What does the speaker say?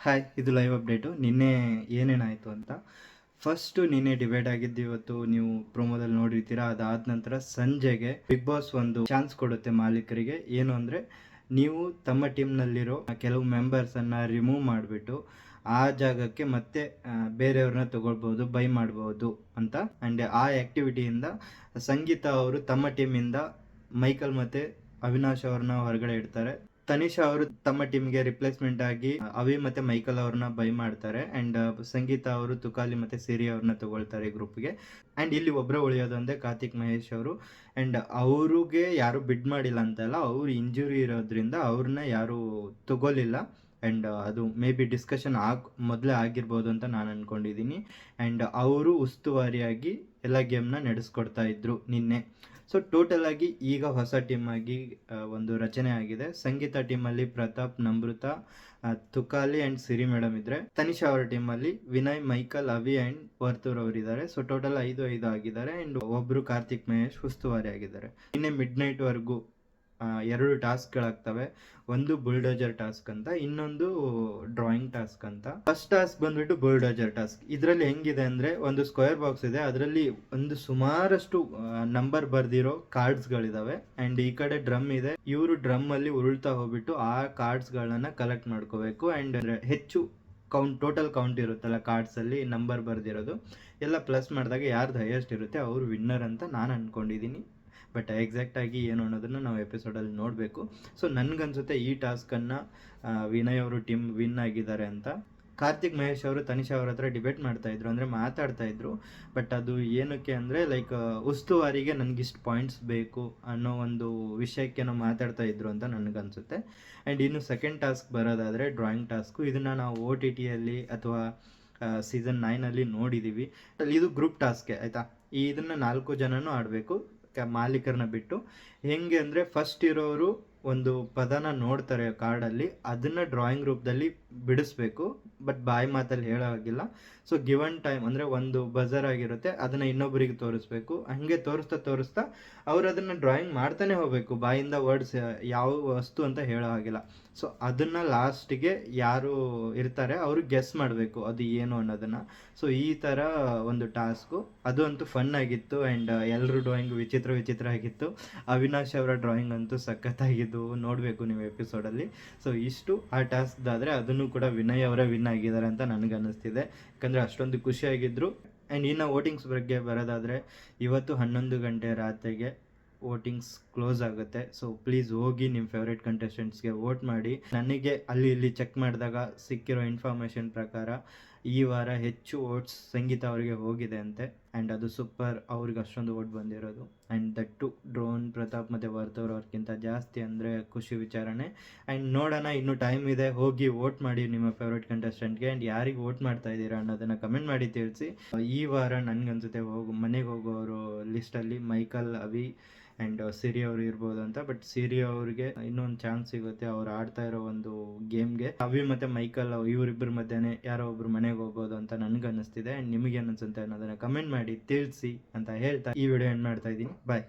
Hi ಇದು live update ನಿನ್ನೆ ಏನೇನಾಯಿತು ಅಂತ. ಫಸ್ಟು ನಿನ್ನೆ ಡಿಬೇಟ್ ಆಗಿದ್ದು ಇವತ್ತು ನೀವು ಪ್ರೊಮೋದಲ್ಲಿ ನೋಡಿರ್ತೀರಾ. ಅದಾದ ನಂತರ ಸಂಜೆಗೆ ಬಿಗ್ ಬಾಸ್ ಒಂದು ಚಾನ್ಸ್ ಕೊಡುತ್ತೆ ಮಾಲೀಕರಿಗೆ. ಏನು ಅಂದರೆ, ನೀವು ತಮ್ಮ ಟೀಮ್ನಲ್ಲಿರೋ ಕೆಲವು ಮೆಂಬರ್ಸನ್ನು ರಿಮೂವ್ ಮಾಡಿಬಿಟ್ಟು ಆ ಜಾಗಕ್ಕೆ ಮತ್ತೆ ಬೇರೆಯವ್ರನ್ನ ತಗೊಳ್ಬೋದು ಬೈ ಮಾಡ್ಬೋದು ಅಂತ. ಆ್ಯಂಡ್ ಆ ಆ್ಯಕ್ಟಿವಿಟಿಯಿಂದ ಸಂಗೀತ ಅವರು ತಮ್ಮ ಟೀಮಿಂದ ಮೈಕಲ್ ಮತ್ತು ಅವಿನಾಶ್ ಅವ್ರನ್ನ ಹೊರಗಡೆ ಇಡ್ತಾರೆ. ತನಿಷಾ ಅವರು ತಮ್ಮ ಟೀಮ್ಗೆ ರಿಪ್ಲೇಸ್ಮೆಂಟ್ ಆಗಿ ಅವಿ ಮತ್ತೆ ಮೈಕಲ್ ಅವ್ರನ್ನ ಬೈ ಮಾಡ್ತಾರೆ. ಅಂಡ್ ಸಂಗೀತ ಅವರು, ತುಕಾಲಿ ಮತ್ತೆ ಸಿರಿ ಅವ್ರನ್ನ ತಗೊಳ್ತಾರೆ ಗ್ರೂಪ್ಗೆ ಅಂಡ್ ಇಲ್ಲಿ ಒಬ್ಬರೇ ಉಳಿಯೋದು ಅಂದ್ರೆ ಕಾರ್ತಿಕ್ ಮಹೇಶ್ ಅವರು. ಅಂಡ್ ಅವ್ರಿಗೆ ಯಾರು ಬಿಡ್ ಮಾಡಿಲ್ಲ ಅಂತಲ್ಲ, ಅವ್ರು ಇಂಜುರಿ ಇರೋದ್ರಿಂದ ಅವ್ರನ್ನ ಯಾರು ತಗೋಲಿಲ್ಲ ಆ್ಯಂಡ್ ಅದು ಮೇ ಬಿ ಡಿಸ್ಕಷನ್ ಆಗಿ, ಮೊದಲೇ ಆಗಿರ್ಬೋದು ಅಂತ ನಾನು ಅಂದ್ಕೊಂಡಿದ್ದೀನಿ ಆ್ಯಂಡ್ ಅವರು ಉಸ್ತುವಾರಿಯಾಗಿ ಎಲ್ಲ ಗೇಮ್ನ ನಡೆಸ್ಕೊಡ್ತಾ ಇದ್ರು ನಿನ್ನೆ. ಸೊ ಟೋಟಲ್ ಆಗಿ ಈಗ ಹೊಸ ಟೀಮ್ ಆಗಿ ಒಂದು ರಚನೆ ಆಗಿದೆ. ಸಂಗೀತ ಟೀಮಲ್ಲಿ ಪ್ರತಾಪ್ ನಮೃತ ತುಕಾಲಿ ಆ್ಯಂಡ್ ಸಿರಿ ಮೇಡಮ್ ಇದ್ರೆ. ತನಿಷಾ ಅವರ ಟೀಮಲ್ಲಿ ವಿನಯ್, ಮೈಕಲ್, ಅವಿ ಆ್ಯಂಡ್ ವರ್ತೂರ್ ಅವರಿದ್ದಾರೆ. ಸೊ ಟೋಟಲ್ ಐದು ಐದು ಆಗಿದ್ದಾರೆ. ಆ್ಯಂಡ್ ಒಬ್ಬರು ಕಾರ್ತಿಕ್ ಮಹೇಶ್ ಉಸ್ತುವಾರಿ ಆಗಿದ್ದಾರೆ ನಿನ್ನೆ ಮಿಡ್ ನೈಟ್ವರೆಗೂ ಎರಡು ಟಾಸ್ಕ್ಗಳಾಗ್ತವೆ. ಒಂದು ಬುಲ್ಡೋಜರ್ ಟಾಸ್ಕ್ ಅಂತ, ಇನ್ನೊಂದು ಡ್ರಾಯಿಂಗ್ ಟಾಸ್ಕ್ ಅಂತ. ಫಸ್ಟ್ ಟಾಸ್ಕ್ ಬಂದ್ಬಿಟ್ಟು ಬುಲ್ಡೋಜರ್ ಟಾಸ್ಕ್. ಇದರಲ್ಲಿ ಹೆಂಗಿದೆ ಅಂದ್ರೆ, ಒಂದು ಸ್ಕ್ವೇರ್ ಬಾಕ್ಸ್ ಇದೆ. ಅದರಲ್ಲಿ ಒಂದು ಸುಮಾರಷ್ಟು ನಂಬರ್ ಬರ್ದಿರೋ ಕಾರ್ಡ್ಸ್ಗಳಿದಾವೆ. ಅಂಡ್ ಈ ಕಡೆ ಡ್ರಮ್ ಇದೆ. ಇವರು ಡ್ರಮ್ ಅಲ್ಲಿ ಉರುಳ್ತಾ ಹೋಗ್ಬಿಟ್ಟು ಆ ಕಾರ್ಡ್ಸ್ಗಳನ್ನ ಕಲೆಕ್ಟ್ ಮಾಡ್ಕೋಬೇಕು. ಅಂಡ್ ಹೆಚ್ಚು ಕೌಂಟ್, ಟೋಟಲ್ ಕೌಂಟ್ ಇರುತ್ತಲ್ಲ ಕಾರ್ಡ್ಸ್ ಅಲ್ಲಿ ನಂಬರ್ ಬರ್ದಿರೋದು. ಎಲ್ಲ ಪ್ಲಸ್ ಮಾಡಿದಾಗ ಯಾರ್ದು ಹೈಯೆಸ್ಟ್ ಇರುತ್ತೆ, ಅವರು ವಿನ್ನರ್ ಅಂತ ನಾನು ಅನ್ಕೊಂಡಿದ್ದೀನಿ ಬಟ್ ಎಕ್ಸಾಕ್ಟಾಗಿ ಏನು ಅನ್ನೋದನ್ನು ನಾವು ಎಪಿಸೋಡಲ್ಲಿ ನೋಡಬೇಕು. ಸೊ ನನಗನ್ಸುತ್ತೆ ಈ ಟಾಸ್ಕನ್ನು ವಿನಯ್ ಅವರು ಟೀಮ್ ವಿನ್ ಆಗಿದ್ದಾರೆ ಅಂತ. ಕಾರ್ತಿಕ್ ಮಹೇಶ್ ಅವರು ತನಿಷಾ ಅವ್ರ ಹತ್ರ ಡಿಬೇಟ್ ಮಾಡ್ತಾ ಇದ್ರು, ಅಂದರೆ ಮಾತಾಡ್ತಾ ಇದ್ರು. ಬಟ್ ಅದು ಏನಕ್ಕೆ ಅಂದರೆ ಲೈಕ್ ಉಸ್ತುವಾರಿಗೆ ನನಗಿಷ್ಟು ಪಾಯಿಂಟ್ಸ್ ಬೇಕು ಅನ್ನೋ ಒಂದು ವಿಷಯಕ್ಕೆ ನಾವು ಮಾತಾಡ್ತಾ ಇದ್ರು ಅಂತ ನನಗನ್ಸುತ್ತೆ. ಆ್ಯಂಡ್ ಇನ್ನು ಸೆಕೆಂಡ್ ಟಾಸ್ಕ್ ಬರೋದಾದರೆ ಡ್ರಾಯಿಂಗ್ ಟಾಸ್ಕು ಇದನ್ನು ನಾವು ಓ ಟಿ ಟಿಯಲ್ಲಿ ಅಥವಾ ಸೀಸನ್ ನೈನಲ್ಲಿ ನೋಡಿದ್ದೀವಿ ಇದು ಗ್ರೂಪ್ ಟಾಸ್ಕೆ ಆಯಿತಾ? ಇದನ್ನು ನಾಲ್ಕು ಜನನೂ ಆಡಬೇಕು. ಕ ಮಾಲೀಕರನ್ನ ಬಿಟ್ಟು ಹೆಂಗೆ ಅಂದರೆ ಫಸ್ಟ್ ಇರೋರು ಒಂದು ಪದನ ನೋಡ್ತಾರೆ ಕಾರ್ಡಲ್ಲಿ ಅದನ್ನು ಡ್ರಾಯಿಂಗ್ ರೂಪದಲ್ಲಿ ಬಿಡಿಸ್ಬೇಕು ಬಟ್ ಬಾಯಿ ಮಾತಲ್ಲಿ ಹೇಳೋ ಹಾಗಿಲ್ಲ ಸೊ ಗಿವನ್ ಟೈಮ್ ಅಂದರೆ ಒಂದು ಬಜರ್ ಆಗಿರುತ್ತೆ, ಅದನ್ನು ಇನ್ನೊಬ್ಬರಿಗೆ ತೋರಿಸ್ಬೇಕು. ಹಾಗೆ ತೋರಿಸ್ತಾ ತೋರಿಸ್ತಾ ಅವ್ರು ಅದನ್ನ ಡ್ರಾಯಿಂಗ್ ಮಾಡ್ತಾನೆ ಹೋಗಬೇಕು, ಬಾಯಿಂದ ವರ್ಡ್ಸ್ ಯಾವ ವಸ್ತು ಅಂತ ಹೇಳೋ ಹಾಗಿಲ್ಲ ಸೊ ಅದನ್ನು ಲಾಸ್ಟಿಗೆ ಯಾರು ಇರ್ತಾರೆ, ಅವರು ಗೆಸ್ ಮಾಡಬೇಕು ಅದು ಏನು ಅನ್ನೋದನ್ನು. ಸೊ ಈ ಥರ ಒಂದು ಟಾಸ್ಕು ಅದು ಅಂತೂ ಫನ್ ಆಗಿತ್ತು ಆ್ಯಂಡ್ ಎಲ್ಲರೂ ಡ್ರಾಯಿಂಗ್ ವಿಚಿತ್ರ ವಿಚಿತ್ರ ಆಗಿತ್ತು. ಅವಿನಾಶ್ ಅವರ ಡ್ರಾಯಿಂಗ್ ಅಂತೂ ಸಖತ್ತಾಗಿದ್ದು ನೋಡಬೇಕು ನೀವು ಎಪಿಸೋಡಲ್ಲಿ ಸೊ ಇಷ್ಟು ಆ ಟಾಸ್ಕ್ದಾದರೆ ಅದನ್ನು ಕೂಡ ವಿನಯ್ ಅವರೇ ವಿನ್ ಆಗಿದ್ದಾರೆ ಅಂತ ನನಗೆ ಅನ್ನಿಸ್ತಿದೆ. ಯಾಕಂದರೆ ಅಷ್ಟೊಂದು ಖುಷಿಯಾಗಿದ್ದರು ಆ್ಯಂಡ್ ಇನ್ನು ವೋಟಿಂಗ್ಸ್ ಬಗ್ಗೆ ಬರೋದಾದರೆ, ಇವತ್ತು ಹನ್ನೊಂದು ಗಂಟೆ ರಾತ್ರಿಗೆ ವೋಟಿಂಗ್ಸ್ ಕ್ಲೋಸ್ ಆಗುತ್ತೆ. ಸೊ ಪ್ಲೀಸ್ ಹೋಗಿ ನಿಮ್ಮ ಫೇವ್ರೇಟ್ ಕಂಟೆಸ್ಟೆಂಟ್ಸ್ಗೆ ವೋಟ್ ಮಾಡಿ. ನನಗೆ ಅಲ್ಲಿ ಇಲ್ಲಿ ಚೆಕ್ ಮಾಡಿದಾಗ ಸಿಕ್ಕಿರೋ ಇನ್ಫಾರ್ಮೇಷನ್ ಪ್ರಕಾರ ಈ ವಾರ ಹೆಚ್ಚು ವೋಟ್ಸ್ ಸಂಗೀತ ಅವರಿಗೆ ಹೋಗಿದೆ ಅಂತೆ. ಆ್ಯಂಡ್ ಅದು ಸೂಪರ್ ಅವ್ರಿಗೆ ಅಷ್ಟೊಂದು ವೋಟ್ ಬಂದಿರೋದು. ಆ್ಯಂಡ್ ದಟ್ಟು ಡ್ರೋನ್ ಪ್ರತಾಪ್ ಮತ್ತು ವರ್ತವ್ರು ಅವ್ರಿಗಿಂತ ಜಾಸ್ತಿ ಅಂದರೆ ಖುಷಿ ವಿಚಾರಣೆ ಆ್ಯಂಡ್ ನೋಡೋಣ, ಇನ್ನೂ ಟೈಮ್ ಇದೆ, ಹೋಗಿ ವೋಟ್ ಮಾಡಿ ನಿಮ್ಮ ಫೇವ್ರೆಟ್ ಕಂಟೆಸ್ಟೆಂಟ್ಗೆ ಆ್ಯಂಡ್ ಯಾರಿಗೆ ವೋಟ್ ಮಾಡ್ತಾ ಇದ್ದೀರಾ ಅನ್ನೋದನ್ನು ಕಮೆಂಟ್ ಮಾಡಿ ತಿಳಿಸಿ. ಈ ವಾರ ನನಗನ್ಸುತ್ತೆ ಹೋಗು, ಮನೆಗೆ ಹೋಗೋರು ಲಿಸ್ಟಲ್ಲಿ ಮೈಕಲ್ ಅವಿ ಆ್ಯಂಡ್ ಸಿರಿ ಅವರು ಇರ್ಬೋದು ಅಂತ ಬಟ್ ಸಿರಿ ಅವ್ರಿಗೆ ಇನ್ನೊಂದು ಚಾನ್ಸ್ ಸಿಗುತ್ತೆ ಅವ್ರು ಆಡ್ತಾ ಇರೋ ಒಂದು ಗೇಮ್ಗೆ ಅವಿ ಮತ್ತೆ ಮೈಕಲ್ ಇವರಿಬ್ಬರ ಮಧ್ಯೆ ಯಾರೋ ಒಬ್ರು ಮನೆಗೆ ಹೋಗ್ಬೋದು ಅಂತ ನನಗೆ ಅನ್ನಿಸ್ತಿದೆ ಅಂಡ್ ನಿಮಗೆ ಅನ್ಸುತ್ತೆ ಅನ್ನೋದನ್ನ ಕಮೆಂಟ್ ಮಾಡಿ ತಿಳಿಸಿ ಅಂತ ಹೇಳ್ತಾ ಈ ವಿಡಿಯೋ ಎಂಡ್ ಮಾಡ್ತಾ ಇದ್ದೀನಿ. ಬಾಯ್